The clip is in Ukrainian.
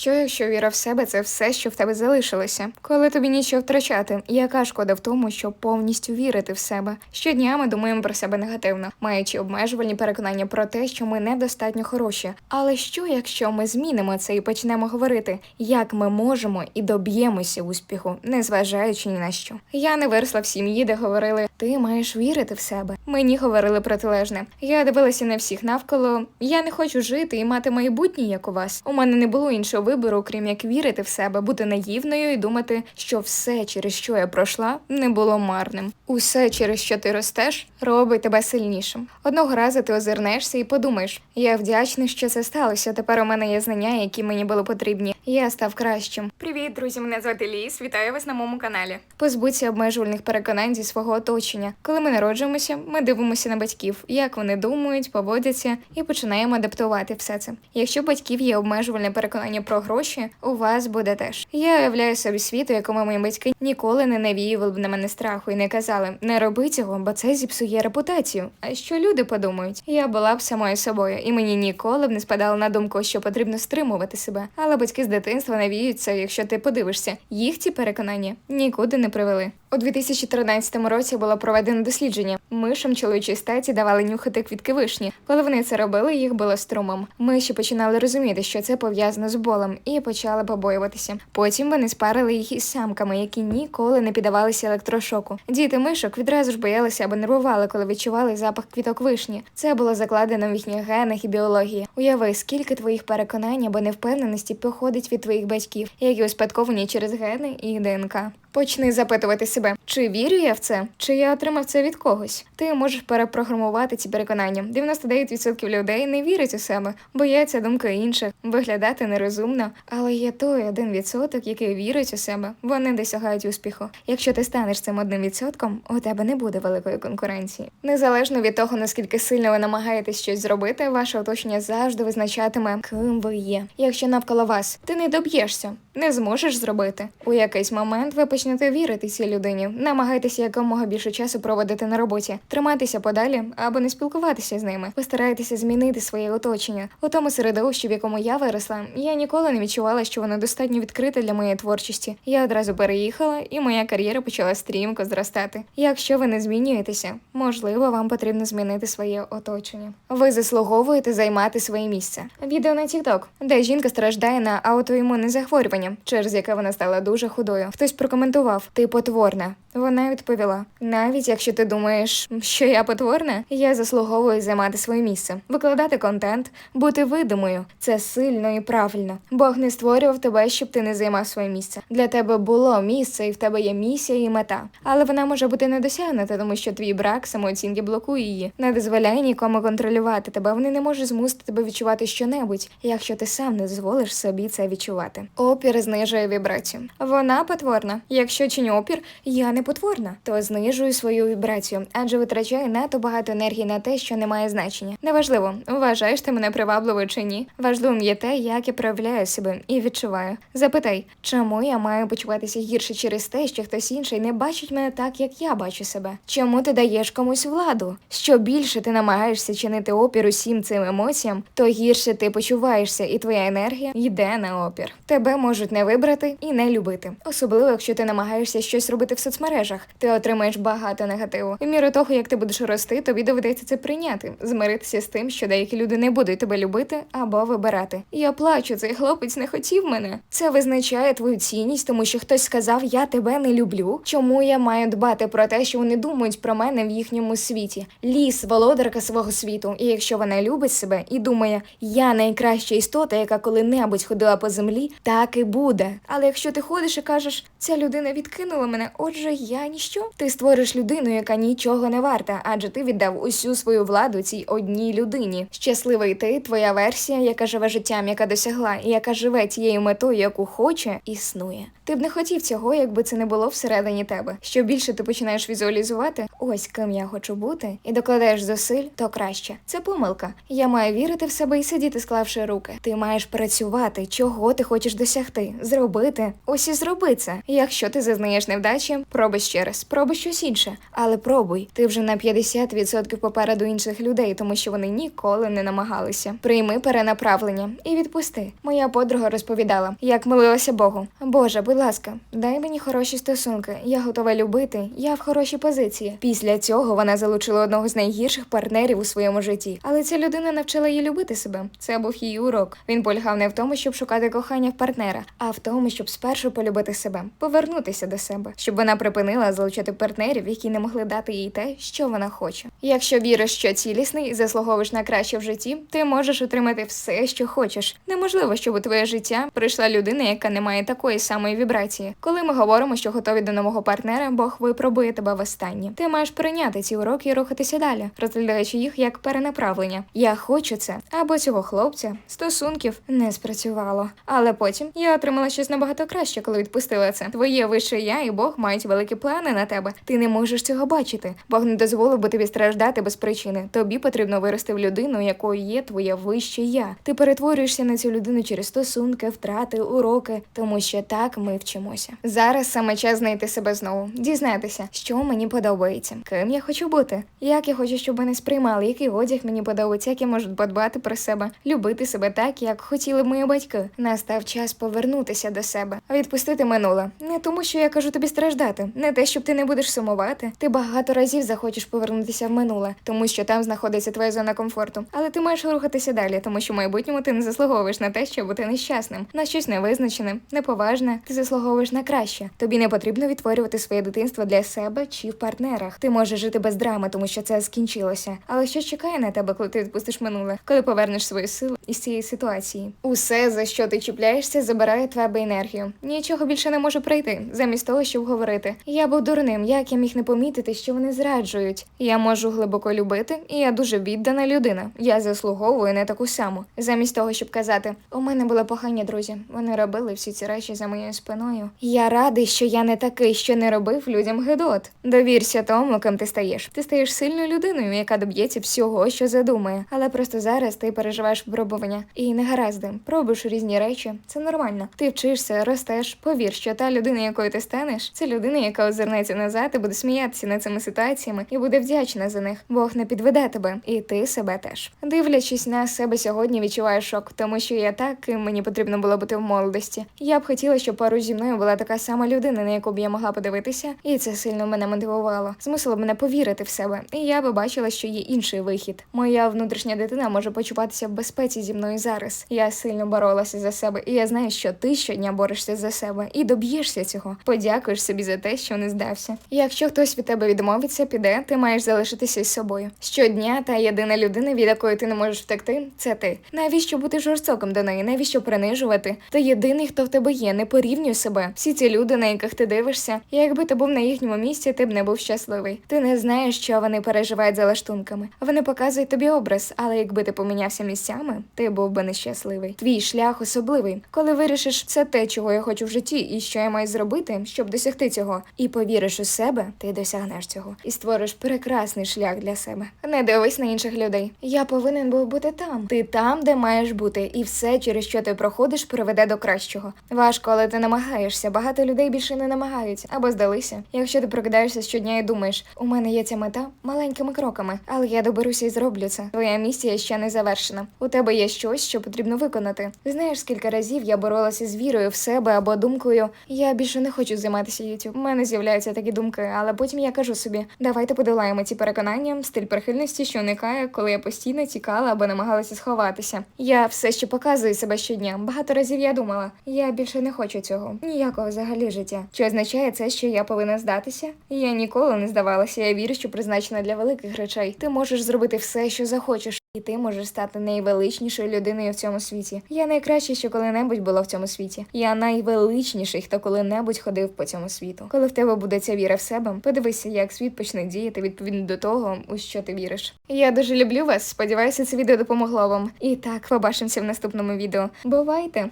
Що якщо віра в себе це все, що в тебе залишилося? Коли тобі нічого втрачати, яка шкода в тому, щоб повністю вірити в себе? Щодня ми думаємо про себе негативно, маючи обмежувальні переконання про те, що ми недостатньо хороші. Але що якщо ми змінимо це і почнемо говорити, як ми можемо і доб'ємося успіху, незважаючи ні на що? Я не виросла в сім'ї, де говорили, ти маєш вірити в себе. Мені говорили протилежне. Я дивилася на всіх навколо. Я не хочу жити і мати майбутнє, як у вас. У мене не було іншого вибору, крім як вірити в себе, бути наївною і думати, що все, через що я пройшла, не було марним. Усе, через що ти ростеш, робить тебе сильнішим. Одного разу ти озирнешся і подумаєш: я вдячний, що це сталося. Тепер у мене є знання, які мені були потрібні. Я став кращим. Привіт, друзі! Мене звати Ліс. Вітаю вас на моєму каналі. Позбудься обмежувальних переконань зі свого оточення. Коли ми народжуємося, ми дивимося на батьків, як вони думають, поводяться, і починаємо адаптувати все це. Якщо батьків є обмежувальне переконання про гроші, у вас буде теж. Я уявляю собі світ, у якому мої батьки ніколи не навіювали б на мене страху і не казали не роби цього, бо це зіпсує репутацію. А що люди подумають? Я була б самою собою, і мені ніколи б не спадало на думку, що потрібно стримувати себе. Але батьки з дитинства навіються, якщо ти подивишся, їх ці переконання нікуди не привели. У 2013 році було проведено дослідження. Мишам чоловічої статі давали нюхати квітки вишні. Коли вони це робили, їх було струмом. Миші починали розуміти, що це пов'язано з болем, і почали побоюватися. Потім вони спарили їх із самками, які ніколи не піддавалися електрошоку. Діти мишок відразу ж боялися або нервували, коли відчували запах квіток вишні. Це було закладено в їхніх генах і біології. Уяви, скільки твоїх переконань або невпевненості походить від твоїх батьків, які успадковані через гени і ДНК. Почни запитувати себе, чи вірю я в це, чи я отримав це від когось. Ти можеш перепрограмувати ці переконання. 99% людей не вірять у себе, бояться думки інших, виглядати нерозумно. Але є той 1%, який вірить у себе, вони досягають успіху. Якщо ти станеш цим одним відсотком, у тебе не буде великої конкуренції. Незалежно від того, наскільки сильно ви намагаєтесь щось зробити, ваше оточення завжди визначатиме, ким ви є. Якщо навколо вас ти не доб'єшся, не зможеш зробити. У якийсь момент ви почнете вірити цій людині, намагайтеся якомога більше часу проводити на роботі, триматися подалі або не спілкуватися з ними. Постарайтеся змінити своє оточення. У тому середовищі, в якому я виросла, я ніколи не відчувала, що воно достатньо відкрите для моєї творчості. Я одразу переїхала, і моя кар'єра почала стрімко зростати. Якщо ви не змінюєтеся, можливо, вам потрібно змінити своє оточення. Ви заслуговуєте займати своє місце. Відео на TikTok, де жінка страждає на аутоімунне захворювання, через яке вона стала дуже худою. Хтось прокоментував: ти потворна. Вона відповіла: навіть якщо ти думаєш, що я потворна, я заслуговую займати своє місце, викладати контент, бути видимою. Це сильно і правильно. Бог не створював тебе, щоб ти не займав своє місце. Для тебе було місце, і в тебе є місія і мета. Але вона може бути недосягнута, тому що твій брак самооцінки блокує її. Не дозволяй нікому контролювати тебе. Вони не можуть змусити тебе відчувати щонебудь, якщо ти сам не дозволиш собі це відчувати. Опір знижує вібрацію. Вона потворна. Якщо чиню опір, я не потворна, то знижую свою вібрацію, адже витрачаю надто багато енергії на те, що не має значення. Неважливо, вважаєш ти мене привабливою чи ні. Важливим є те, як я проявляю себе і відчуваю. Запитай, чому я маю почуватися гірше через те, що хтось інший не бачить мене так, як я бачу себе. Чому ти даєш комусь владу? Що більше ти намагаєшся чинити опір усім цим емоціям, то гірше ти почуваєшся, і твоя енергія йде на опір. Тебе можуть не вибрати і не любити, особливо якщо ти намагаєшся щось робити в соцмережах. Ти отримаєш багато негативу. В міру того, як ти будеш рости, тобі доведеться це прийняти, змиритися з тим, що деякі люди не будуть тебе любити або вибирати. Я плачу, цей хлопець не хотів мене. Це визначає твою цінність, тому що хтось сказав, я тебе не люблю. Чому я маю дбати про те, що вони думають про мене в їхньому світі? Ліс, володарка свого світу. І якщо вона любить себе і думає, я найкраща істота, яка коли-небудь ходила по землі, так і буде. Але якщо ти ходиш і кажеш, ця людина відкинула мене, отже, я ніщо. Ти створиш людину, яка нічого не варта, адже ти віддав усю свою владу цій одній людині. Щасливий ти, твоя версія, яка живе життям, яка досягла, і яка живе тією метою, яку хоче, існує. Ти б не хотів цього, якби це не було всередині тебе. Що більше ти починаєш візуалізувати, ось ким я хочу бути, і докладаєш зусиль, то краще. Це помилка. Я маю вірити в себе і сидіти, склавши руки. Ти маєш працювати, чого ти хочеш досягти, зробити. Ось і зроби це. Якщо Ти зазнаєш невдачі, пробуй ще раз, пробуй щось інше, але пробуй. Ти вже на 50% попереду інших людей, тому що вони ніколи не намагалися. Прийми перенаправлення і відпусти. Моя подруга розповідала, як молилася Богу. Боже, будь ласка, дай мені хороші стосунки. Я готова любити. Я в хорошій позиції. Після цього вона залучила одного з найгірших партнерів у своєму житті, але ця людина навчила її любити себе. Це був її урок. Він полягав не в тому, щоб шукати кохання в партнера, а в тому, щоб спершу полюбити себе, повернутися до себе, щоб вона припинила залучати партнерів, які не могли дати їй те, що вона хоче. Якщо віриш, що цілісний і заслуговуєш на краще в житті, ти можеш отримати все, що хочеш. Неможливо, щоб у твоє життя прийшла людина, яка не має такої самої вібрації. Коли ми говоримо, що готові до нового партнера, Бог випробує тебе востаннє. Ти маєш прийняти ці уроки і рухатися далі, розглядаючи їх як перенаправлення. Я хочу це або цього хлопця стосунків не спрацювало. Але потім я отримала щось набагато краще, коли відпустила це. Твоє вище я і Бог мають великі плани на тебе. Ти не можеш цього бачити. Бог не дозволив би тобі страждати без причини. Тобі потрібно вирости в людину, якою є твоє вище я. Ти перетворюєшся на цю людину через стосунки, втрати, уроки, тому що так ми вчимося. Зараз саме час знайти себе знову, дізнатися, що мені подобається, ким я хочу бути, як я хочу, щоб мене сприймали, який одяг мені подобається, як я можу подбати про себе, любити себе так, як хотіли б мої батьки. Настав час повернутися до себе, відпустити минуле. Не тому, що я кажу тобі страждати, не те, щоб ти не будеш сумувати. Ти багато разів захочеш повернутися в минуле, тому що там знаходиться твоя зона комфорту. Але ти маєш рухатися далі, тому що в майбутньому ти не заслуговуєш на те, щоб бути нещасним, на щось невизначене, неповажне. Ти заслуговуєш на краще. Тобі не потрібно відтворювати своє дитинство для себе чи в партнерах. Ти можеш жити без драми, тому що це скінчилося. Але що чекає на тебе, коли ти відпустиш минуле, коли повернеш свою силу із цієї ситуації? Усе, за що ти чіпляєшся, забирає тебе енергію. Нічого більше не може замість того, щоб говорити. Я був дурним, як я міг не помітити, що вони зраджують. Я можу глибоко любити, і я дуже віддана людина. Я заслуговую не таку саму. Замість того, щоб казати, у мене були погані друзі. Вони робили всі ці речі за моєю спиною. Я радий, що я не такий, що не робив людям гидот. Довірся тому, ким ти стаєш. Ти стаєш сильною людиною, яка доб'ється всього, що задумає. Але просто зараз ти переживаєш випробування і негаразди. Пробуєш різні речі. Це нормально. Ти вчишся, ростеш. Повір, що та людина, якою ти станеш, це людина, яка озирнеться назад і буде сміятися над цими ситуаціями і буде вдячна за них. Бог не підведе тебе, і ти себе теж. Дивлячись на себе сьогодні, відчуваю шок, тому що я так, ким мені потрібно було бути в молодості. Я б хотіла, щоб поруч зі мною була така сама людина, на яку б я могла подивитися, і це сильно мене мотивувало. Змусило мене повірити в себе, і я би бачила, що є інший вихід. Моя внутрішня дитина може почуватися в безпеці зі мною зараз. Я сильно боролася за себе, і я знаю, що ти щодня борешся за себе і доб'єшся цього. Подякуєш собі за те, що не здався. Якщо хтось від тебе відмовиться, піде, ти маєш залишитися із собою. Щодня та єдина людина, від якої ти не можеш втекти, це ти. Навіщо бути жорстоким до неї? Навіщо принижувати? Ти єдиний, хто в тебе є. Не порівнюй себе. Всі ці люди, на яких ти дивишся, якби ти був на їхньому місці, ти б не був щасливий. Ти не знаєш, що вони переживають за лаштунками. Вони показують тобі образ, але якби ти помінявся місцями, ти був би нещасливий. Твій шлях особливий. Коли вирішиш це те, чого я хочу в житті, і що я маю зробити, щоб досягти цього, і повіриш у себе, ти досягнеш цього і створиш прекрасний шлях для себе. Не дивись на інших людей. Я повинен був бути там. Ти там, де маєш бути, і все, через що ти проходиш, приведе до кращого. Важко, але ти намагаєшся. Багато людей більше не намагаються або здалися. Якщо ти прокидаєшся щодня і думаєш, у мене є ця мета маленькими кроками, але я доберуся і зроблю це. Твоя місія ще не завершена. У тебе є щось, що потрібно виконати. Знаєш, скільки разів я боролася з вірою в себе або думкою, я більше не хочу займатися YouTube. У мене з'являються такі думки, але потім я кажу собі, давайте подолаємо ці переконання, стиль прихильності, що уникає, коли я постійно тікала або намагалася сховатися. Я все ще показую себе щодня. Багато разів я думала, я більше не хочу цього. Ніякого взагалі життя. Чи означає це, що я повинна здатися? Я ніколи не здавалася. Я вірю, що призначена для великих речей. Ти можеш зробити все, що захочеш. І ти можеш стати найвеличнішою людиною в цьому світі. Я найкраще, що коли-небудь була в цьому світі. Я найвеличніший, хто коли-небудь ходив по цьому світу. Коли в тебе буде ця віра в себе, подивися, як світ почне діяти відповідно до того, у що ти віриш. Я дуже люблю вас. Сподіваюся, це відео допомогло вам. І так, побачимося в наступному відео. Бувайте!